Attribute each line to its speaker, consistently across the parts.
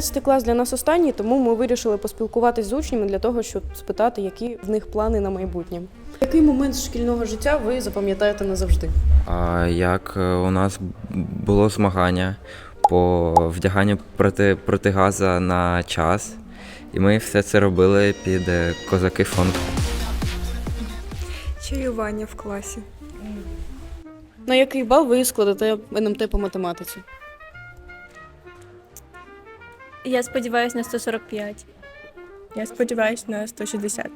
Speaker 1: 11 клас для нас останній, тому ми вирішили поспілкуватись з учнями для того, щоб спитати, які в них плани на майбутнє. Який момент з шкільного життя ви запам'ятаєте назавжди?
Speaker 2: А як е, у нас було змагання по вдяганню проти, протигаза на час, і ми все це робили під е, козаки фонд.
Speaker 3: Чаювання в класі.
Speaker 1: На який бал ви складете НМТ по математиці?
Speaker 4: Я сподіваюся на 145.
Speaker 3: Я сподіваюся на 160.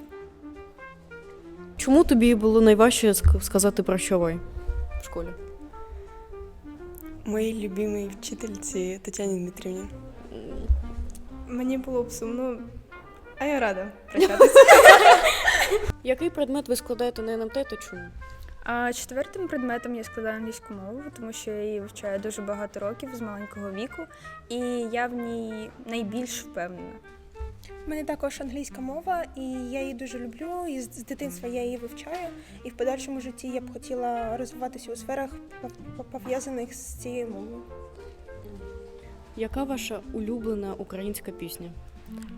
Speaker 1: Чому тобі було найважче ск- сказати про що ви в школі?
Speaker 3: Моїй любимій вчительці Тетяні Дмитрівні. Мені було б сумно, а я рада прощатися.
Speaker 1: Який предмет ви складаєте на НМТ та чому?
Speaker 5: А четвертим предметом я складаю англійську мову, тому що я її вивчаю дуже багато років з маленького віку, і я в ній найбільш впевнена.
Speaker 6: У мене також англійська мова, і я її дуже люблю. І з дитинства я її вивчаю. І в подальшому житті я б хотіла розвиватися у сферах пов'язаних з цією мовою.
Speaker 1: Яка ваша улюблена українська пісня?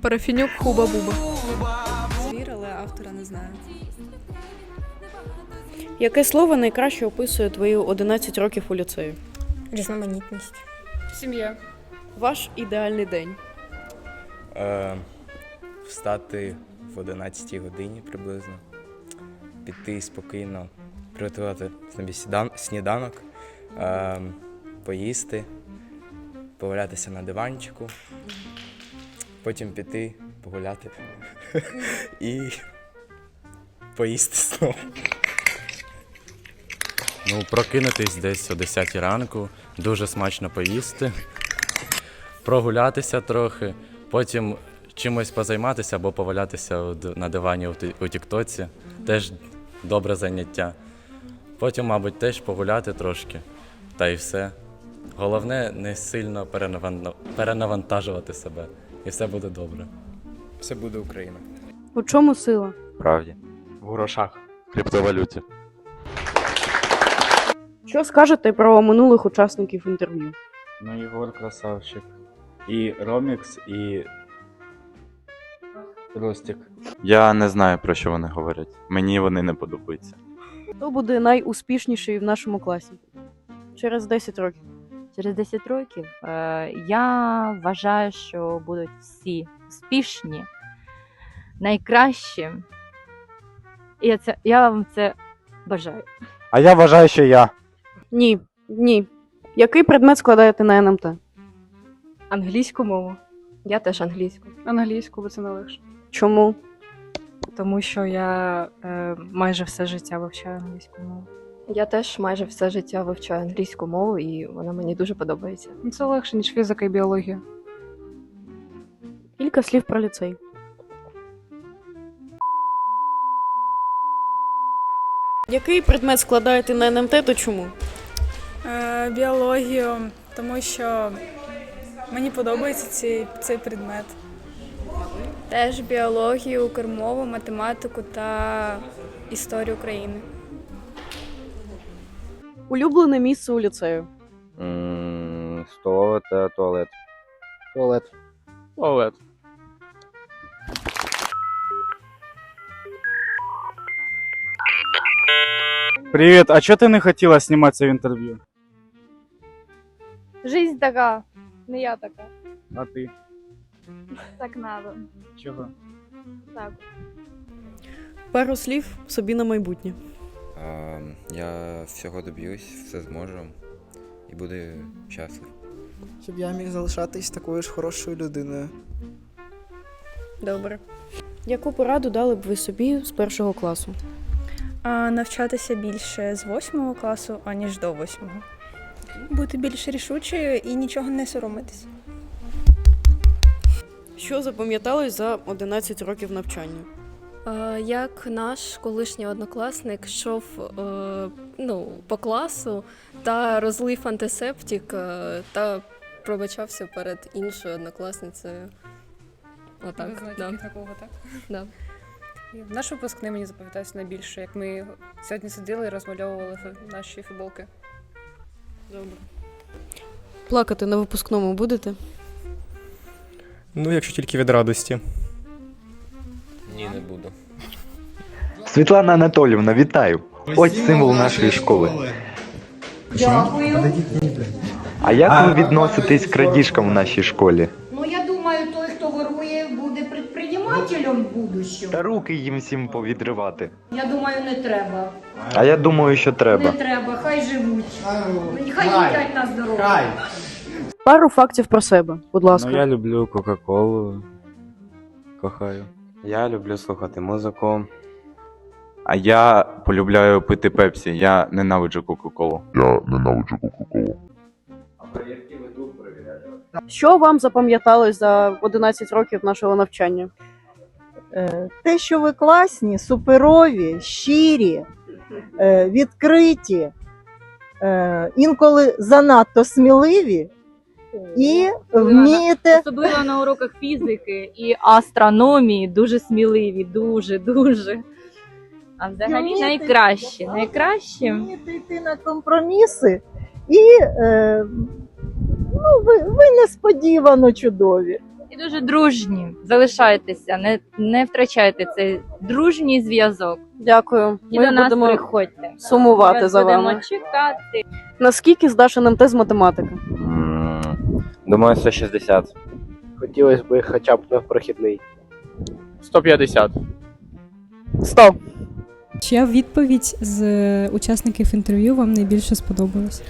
Speaker 3: Парафінюк Хуба-Буба.
Speaker 7: Звір, але автора не знаю.
Speaker 1: Яке слово найкраще описує твої 11 років у ліцею?
Speaker 5: Різноманітність.
Speaker 3: Сім'я.
Speaker 1: Ваш ідеальний день.
Speaker 8: Е, встати в 11 годині приблизно, піти спокійно, приготувати собі сніданок, е, поїсти, повалятися на диванчику, потім піти погуляти і поїсти знову.
Speaker 9: Ну, прокинутись десь о 10 ранку, дуже смачно поїсти, прогулятися трохи, потім чимось позайматися або повалятися на дивані у Тіктоці. Теж добре заняття. Потім, мабуть, теж погуляти трошки, та й все. Головне не сильно перенавантажувати себе, і все буде добре.
Speaker 8: Все буде Україна.
Speaker 1: У чому сила?
Speaker 2: Правді.
Speaker 9: В грошах, в криптовалюті.
Speaker 1: Що скажете про минулих учасників інтерв'ю?
Speaker 10: Ну, Єгор красавчик. І Ромікс, і Ростик.
Speaker 11: Я не знаю про що вони говорять. Мені вони не подобаються.
Speaker 1: Хто буде найуспішніший в нашому класі? Через 10 років.
Speaker 12: Через 10 років е, я вважаю, що будуть всі успішні, найкращі. І я, це, я вам це бажаю.
Speaker 10: А я вважаю, що я.
Speaker 1: Ні, ні. Який предмет складаєте на НМТ?
Speaker 7: Англійську мову. Я теж англійську.
Speaker 3: Англійську, бо це не легше.
Speaker 1: Чому?
Speaker 7: Тому що я е, майже все життя вивчаю англійську мову. Я теж майже все життя вивчаю англійську мову, і вона мені дуже подобається.
Speaker 3: Ну, Це легше, ніж фізика і біологія.
Speaker 1: Кілька слів про ліцей. Який предмет складаєте на НМТ та чому?
Speaker 5: Е, біологію, тому що мені подобається цей, цей предмет. Теж біологію, укрмову, математику та історію України.
Speaker 1: Улюблене місце у ліцею.
Speaker 2: М, Столова та туалет.
Speaker 10: Туалет. Туалет. Привіт, а чого ти не хотіла зніматися в інтерв'ю?
Speaker 4: Жизнь така, не я така.
Speaker 10: А ти?
Speaker 4: Так надо.
Speaker 10: Чого?
Speaker 4: Так.
Speaker 1: Пару слів собі на майбутнє.
Speaker 2: А, я всього доб'юсь, все зможу і буду щаслив.
Speaker 13: Щоб я міг залишатись такою ж хорошою людиною.
Speaker 1: Добре. Яку пораду дали б ви собі з першого класу?
Speaker 5: А, навчатися більше з восьмого класу, аніж до восьмого.
Speaker 6: Бути більш рішучою і нічого не соромитись.
Speaker 1: Що запам'яталось за 11 років навчання?
Speaker 7: Як наш колишній однокласник йшов е, ну, по класу та розлив антисептик е, та пробачався перед іншою однокласницею. Отак. Да.
Speaker 3: такого, так?
Speaker 7: Да.
Speaker 3: Наш випускний мені запам'ятався найбільше, як ми сьогодні сиділи і розмальовували наші футболки.
Speaker 1: Добре. Плакати на випускному будете?
Speaker 8: Ну, якщо тільки від радості. Ні, не буду.
Speaker 14: Світлана Анатолівна, вітаю! Ось символ нашої школи.
Speaker 15: Дякую.
Speaker 14: А як ви відноситесь к крадіжкам в нашій школі?
Speaker 15: Ну я думаю, той, хто ворує, буде предпринимателем в.
Speaker 14: Та руки їм всім повідривати.
Speaker 15: Я думаю, не треба.
Speaker 14: А я думаю, що
Speaker 15: Не
Speaker 14: треба.
Speaker 15: треба, хай живуть. Хай їдять на здоров'я.
Speaker 1: Пару фактів про себе, будь ласка.
Speaker 11: Ну, я люблю Кока-Колу. Кохаю.
Speaker 2: Я люблю слухати музику.
Speaker 11: А я полюбляю пити пепсі. Я ненавиджу Кока-Колу.
Speaker 16: Я ненавиджу Кока-Колу.
Speaker 1: Що вам запам'яталось за 11 років нашого навчання?
Speaker 15: Е, Те, що ви класні, суперові, щирі, е, відкриті, е, інколи занадто сміливі і вмієте.
Speaker 12: Особливо на уроках фізики і астрономії дуже сміливі, дуже, дуже. А взагалі найкраще. Найкраще.
Speaker 15: Вмієте йти на компроміси і ну, ви, ви несподівано чудові.
Speaker 12: І дуже дружні. Залишайтеся, не, не втрачайте цей дружній зв'язок.
Speaker 1: Дякую.
Speaker 12: І
Speaker 1: Ми
Speaker 12: до нас
Speaker 1: будемо
Speaker 12: приходьте.
Speaker 1: сумувати за
Speaker 12: будемо
Speaker 1: вами.
Speaker 12: чекати.
Speaker 1: Наскільки здаш НМТ з математики?
Speaker 2: Думаю, 160.
Speaker 13: Хотілося б хоча б на прохідний.
Speaker 8: 150.
Speaker 1: 100.
Speaker 5: Чия відповідь з учасників інтерв'ю вам найбільше сподобалась?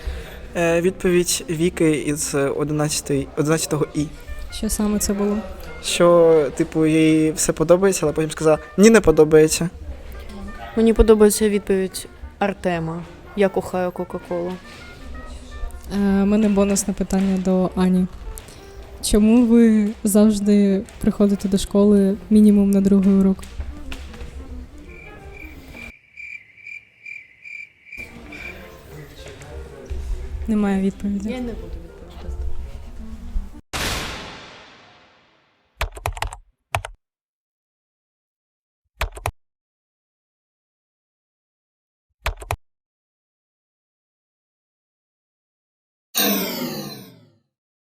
Speaker 13: Е, відповідь Віки із 11 11 І.
Speaker 5: Що саме це було?
Speaker 13: Що, типу, їй все подобається, але потім сказала, ні, не подобається.
Speaker 1: Мені подобається відповідь Артема. Я кохаю Кока-Колу.
Speaker 5: У мене бонусне питання до Ані. Чому ви завжди приходите до школи мінімум на другий урок? Немає відповіді.
Speaker 1: Я не буду